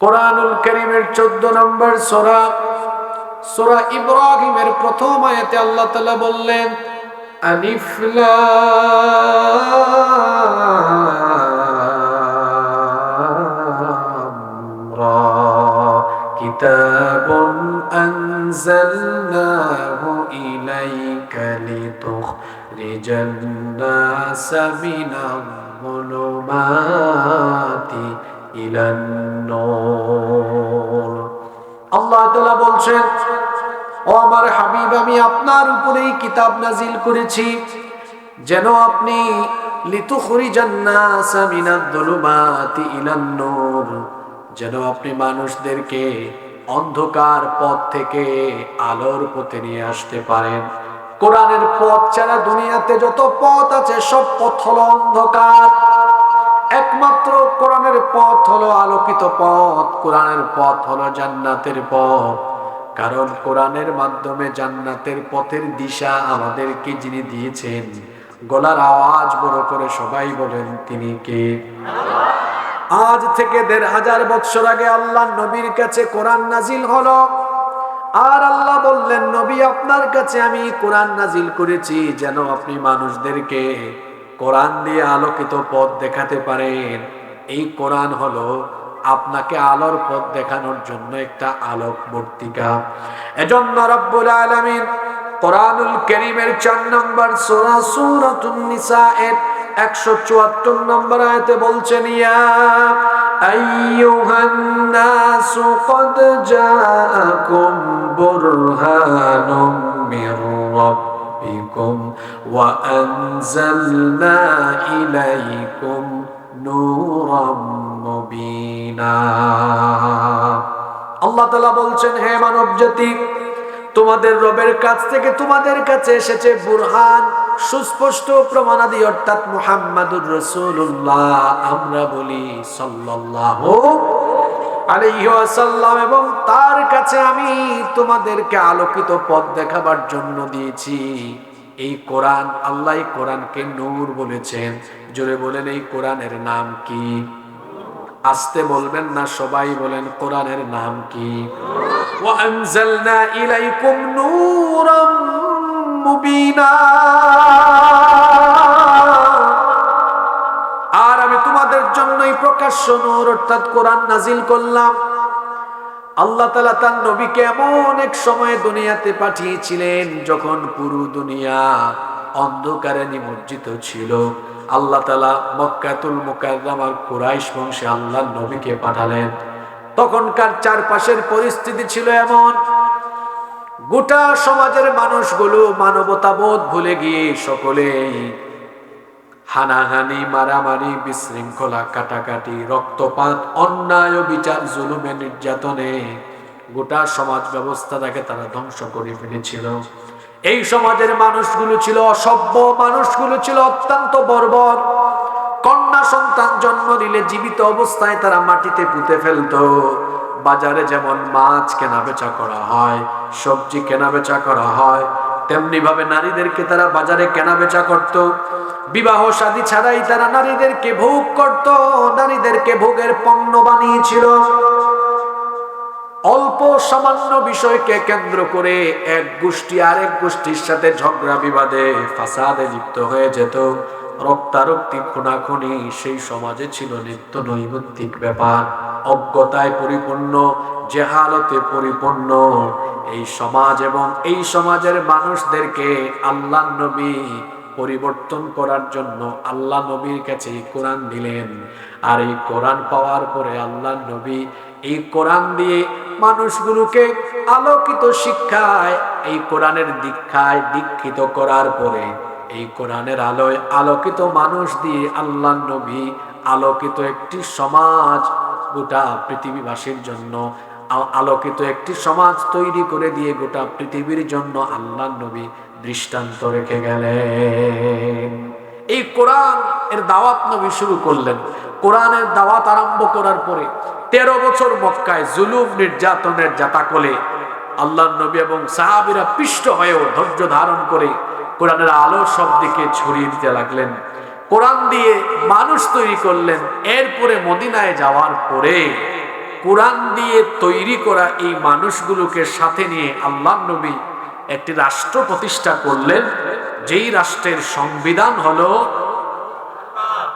কোরআনুল করিমের চোদ্দ নম্বর সোরা সোরা ইব্রাহিমের প্রথম আয়াতে আল্লাহ তালা বললেন, আলিফ লাম রা, কিতাবুন আনজালনাহু ইলাইকা লিতুখরিজান নাসা মিনাল যুলুমাতি ইলান আল্লাহ বলছেন, ও আমার হাবিব, আমি আপনার উপরেই কিতাব নাজিল করেছি। যেন আপনি যেন আপনি মানুষদেরকে অন্ধকার পথ থেকে আলোর পথে নিয়ে আসতে পারেন। কোরআনের পথ ছাড়া দুনিয়াতে যত পথ আছে, সব পথ হলো অন্ধকার। একমাত্র কোরআনের পথ হলো আলোকিত পথ, কোরআনের পথ হলো জান্নাতের পথ। কারণ কোরআনের মাধ্যমে জান্নাতের পথের দিশা আমাদেরকে যিনি দিয়েছেন, গলার আওয়াজ বড় করে সবাই বলেন, তিনি কে? আজ থেকে দেড় হাজার বছর আগে আল্লাহ নবীর কাছে কোরআন নাজিল হলো। আর আল্লাহ বললেন, নবী, আপনার কাছে আমি কোরআন নাজিল করেছি, যেন আপনি মানুষদেরকে কোরআন দিয়ে আলোকিত পথ দেখাতে পারেন। এই কোরআন হলো আপনাকে আলোর পথ দেখানোর জন্য একটা আলোক মূর্তিকা। এজন্য রব্বুল আলামিন কোরআনুল করিমের চার নম্বর সূরা সূরাতুন নিসা এর একশো চুয়াত্তর নম্বর আয়তে বলছেন, ইয়া আল্লাহ তাআলা বলছেন, হে মানব জাতি তোমাদের রবের কাছ থেকে তোমাদের কাছে এসেছে বুরহান, সুস্পষ্ট প্রমাণাদি, অর্থাৎ মুহাম্মাদুর রসুল্লাহ আমরা বলি সাল্লাল্লাহু আলাইহি ওয়াসাল্লাম, এবং তার কাছে আমি তোমাদেরকে আলোকিত পথ দেখাবার জন্য দিয়েছি। এই কোরআন আল্লাহ এই কোরআনকে নূর বলেছেন জোরে বলেন এই কোরআনের নাম কি আসতে বলবেন না সবাই বলেন কোরআনের নাম কি وأنزلنا إليكم نورا مبينا আর আমি তোমাদের জন্যই প্রকাশ্য নূর অর্থাৎ কোরআন নাজিল করলাম আল্লাহ তালা তার নবীকে এমন এক সময় দুনিয়াতে পাঠিয়েছিলেন যখন পুরো দুনিয়া অন্ধকারে নিমজ্জিত ছিল। আল্লাহ তালা মক্কাতুল মোকাদ্দামার কুরাইশ বংশে আল্লাহ নবীকে পাঠালেন। তখনকার চারপাশের পরিস্থিতি ছিল এমন, গোটা সমাজের মানুষগুলো মানবতাবোধ ভুলে গিয়ে সকলেই হানাহানি, মারামারি, বিশৃঙ্খলা, কাটাকাটি, রক্তপাত, অন্যায় বিচার জুলুমে নির্যাতনে গোটা সমাজ ব্যবস্থাটাকে তারা ধ্বংস করে ফেলেছিল। এই সমাজের মানুষগুলো ছিল অসভ্য, মানুষগুলো ছিল অত্যন্ত বর্বর। কন্যা সন্তান জন্ম দিলে জীবিত অবস্থায় তারা মাটিতে পুঁতে ফেলতো। বাজারে যেমন মাছ কেনা বেচা করা হয়, সবজি কেনা বেচা করা হয় তেমনি ভাবে নারীদেরকে তারা বাজারে কেনা বেচা করত। বিবাহ শাদী ছাড়াই তারা নারীদেরকে ভোগ করত। নারীদেরকে ভোগের পণ্য বানিয়েছিল। অল্প সামান্য বিষয়কে কেন্দ্র করে এক গোষ্ঠী আরেক গোষ্ঠীর সাথে ঝগড়া বিবাদে ফাসাদে লিপ্ত হয়ে যেত। রক্তারক্তি খুনাখুনি সেই সমাজে ছিল নিত্য নৈমিত্তিক ব্যাপার। অজ্ঞতায় পরিপূর্ণ, জেহালতে পরিপূর্ণ। এই সমাজ এবং এই সমাজের মানুষদেরকে আল্লাহ নবী পরিবর্তন করার জন্য আল্লাহ নবীর কাছে কোরআন দিলেন। আর এই কোরআন পাওয়ার পরে আল্লাহ নবী এই কোরআন দিয়ে মানুষগুলোকে আলোকিত শিক্ষায়, এই কোরআনের দীক্ষায় দীক্ষিত করার পরে এই কোরআনের আলোয় আলোকিত মানুষ দিয়ে আল্লাহ নবী আলোকিত একটি সমাজ গোটা পৃথিবীবাসীর জন্য। আলোকিত একটি সমাজ তৈরি করে দিয়ে গোটা পৃথিবীর জন্য আল্লাহ নবী দৃষ্টান্ত রেখে গেলেন। এই কোরআন এর দাওয়াত নবী শুরু করলেন। কোরআনের দাওয়াত আরম্ভ করার পরে তেরো বছর মক্কায় জুলুম, নির্যাতনের জাতাকলে আল্লাহ নবী এবং সাহাবিরা পিষ্ট হয়েও ধৈর্য ধারণ করে কোরআনের আলো সব দিকে ছড়িয়ে দিতে লাগলেন। কোরআন দিয়ে মানুষ তৈরি করলেন। এরপরে মদিনায় যাওয়ার পরে কোরআন দিয়ে তৈরি করা এই মানুষগুলোকে সাথে নিয়ে আল্লাহ নবী একটি রাষ্ট্র প্রতিষ্ঠা করলেন। যেই রাষ্ট্রের সংবিধান হলো,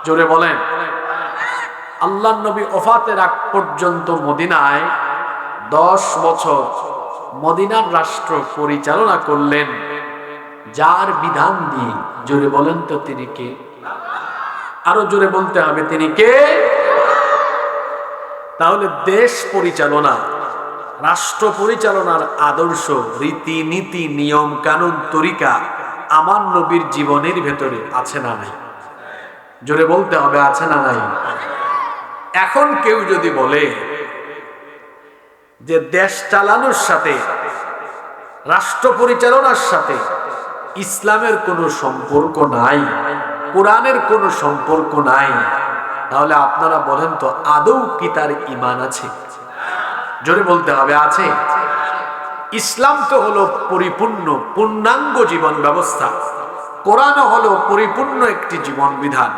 জোরে বলেন, আল্লাহ নবী ওফাতের আগ পর্যন্ত মদিনায় দশ বছর মদিনার রাষ্ট্র পরিচালনা করলেন। যার বিধান দিয়ে, জোরে বলেন তো তিনি কে? আরও জোরে বলতে হবে, তিনি কে? তাহলে দেশ পরিচালনা, রাষ্ট্র পরিচালনার আদর্শ রীতি নীতি নিয়ম, কানুন, তরিকা আমার নবীর জীবনের ভেতরে আছে না নাই? জোরে বলতে হবে, আছে না নাই? এখন কেউ যদি বলে যে দেশ চালানোর সাথে, রাষ্ট্র পরিচালনার সাথে ইসলামের কোনো সম্পর্ক নাই কোরআনের কোনো সম্পর্ক নাই। তাহলে আপনারা বলেন তো, আদৌ কি তার ইমান আছে? জোরে বলতে হবে, আছে। ইসলাম তো হলো পরিপূর্ণ, পূর্ণাঙ্গ জীবন ব্যবস্থা। কোরআন হলো পরিপূর্ণ একটি জীবন বিধান।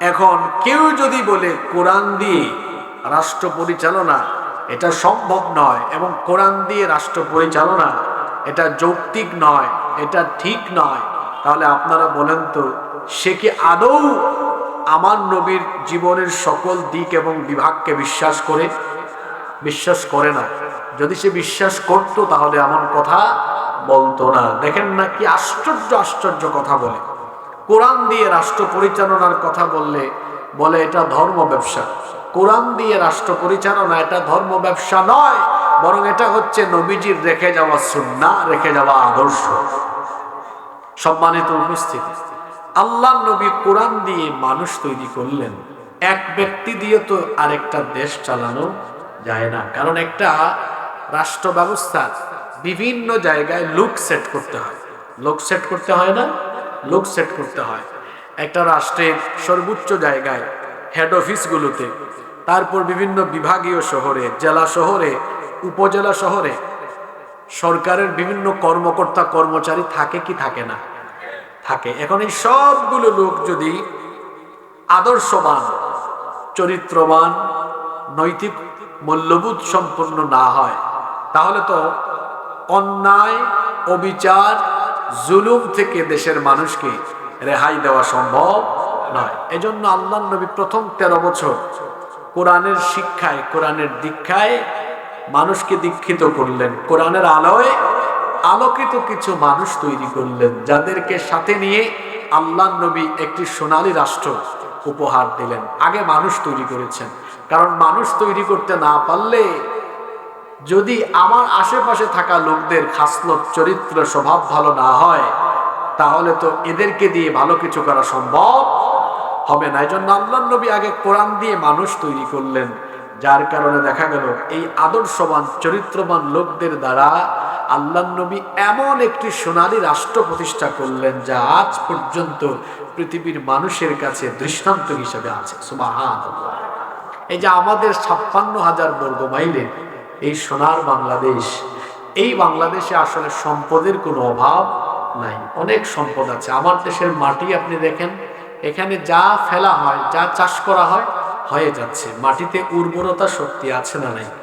এখন কেউ যদি বলে, কোরআন দিয়ে রাষ্ট্র পরিচালনা, এটা সম্ভব নয়, এবং কোরআন দিয়ে রাষ্ট্র পরিচালনা, এটা যৌক্তিক নয়, এটা ঠিক নয় তাহলে আপনারা বলেন তো, সে কি আদৌ আমার নবীর জীবনের সকল দিক এবং বিভাগকে বিশ্বাস করে? বিশ্বাস করে না। যদি সে বিশ্বাস করত, তাহলে এমন কথা বলতো না। দেখেন না কি আশ্চর্য আশ্চর্য কথা বলে। কোরআন দিয়ে রাষ্ট্র পরিচালনার কথা বললে, বলে এটা ধর্ম ব্যবসা। কোরআন দিয়ে রাষ্ট্র পরিচালনা এটা ধর্ম ব্যবসা নয়, বরং এটা হচ্ছে নবীজির রেখে যাওয়া সুন্না রেখে যাওয়া আদর্শ। সম্মানিত উপস্থিতি, আল্লাহ নবী কোরআন দিয়ে মানুষ তৈরি করলেন। এক ব্যক্তি দিয়ে তো আরেকটা দেশ চালানো যায় না। কারণ একটা রাষ্ট্র ব্যবস্থা বিভিন্ন জায়গায় লোক সেট করতে হয়। লোক সেট করতে হয় না? লোক সেট করতে হয়। একটা রাষ্ট্রের সর্বোচ্চ জায়গায় হেড অফিসগুলোতে তারপর বিভিন্ন বিভাগীয় শহরে, জেলা শহরে, উপজেলা শহরে সরকারের বিভিন্ন কর্মকর্তা কর্মচারী থাকে কি থাকে না? থাকে। এখন এই সবগুলো লোক যদি আদর্শবান, চরিত্রবান, নৈতিক, মূল্যবোধ সম্পন্ন না হয়, তাহলে তো অন্যায়, অবিচার, জুলুম থেকে দেশের মানুষকে রেহাই দেওয়া সম্ভব নয়। এজন্য আল্লাহ নবী প্রথম তেরো বছর কোরআনের শিক্ষায়, কোরআনের দীক্ষায় মানুষকে দীক্ষিত করলেন। কোরআনের আলোয় আলোকিত কিছু মানুষ তৈরি করলেন, যাদেরকে সাথে নিয়ে আল্লাহ নবী একটি সোনালী রাষ্ট্র উপহার দিলেন। আগে মানুষ তৈরি করেছেন। কারণ মানুষ তৈরি করতে না পারলে যদি আমার আশেপাশে থাকা লোকদের খাসলত, চরিত্র, স্বভাব ভালো না হয়, তাহলে তো এদেরকে দিয়ে ভালো কিছু করা সম্ভব হবে না। এই জন্য আল্লাহ নবী আগে কোরআন দিয়ে মানুষ তৈরি করলেন। যার কারণে দেখা গেল, এই আদর্শবান, চরিত্রবান লোকদের দ্বারা আল্লাহ নবী এমন একটি সোনালী রাষ্ট্র প্রতিষ্ঠা করলেন যা আজ পর্যন্ত পৃথিবীর মানুষের কাছে দৃষ্টান্ত হিসেবে আছে। এই যে আমাদের ছাপ্পান্ন হাজার বর্গ মাইলের এই সোনার বাংলাদেশ, এই বাংলাদেশে আসলে সম্পদের কোনো অভাব নাই। অনেক সম্পদ আছে। আমার দেশের মাটি আপনি দেখেন, এখানে যা ফেলা হয়, যা চাষ করা হয় হয়ে যাচ্ছে। মাটিতে উর্বরতা শক্তি আছে না নাই?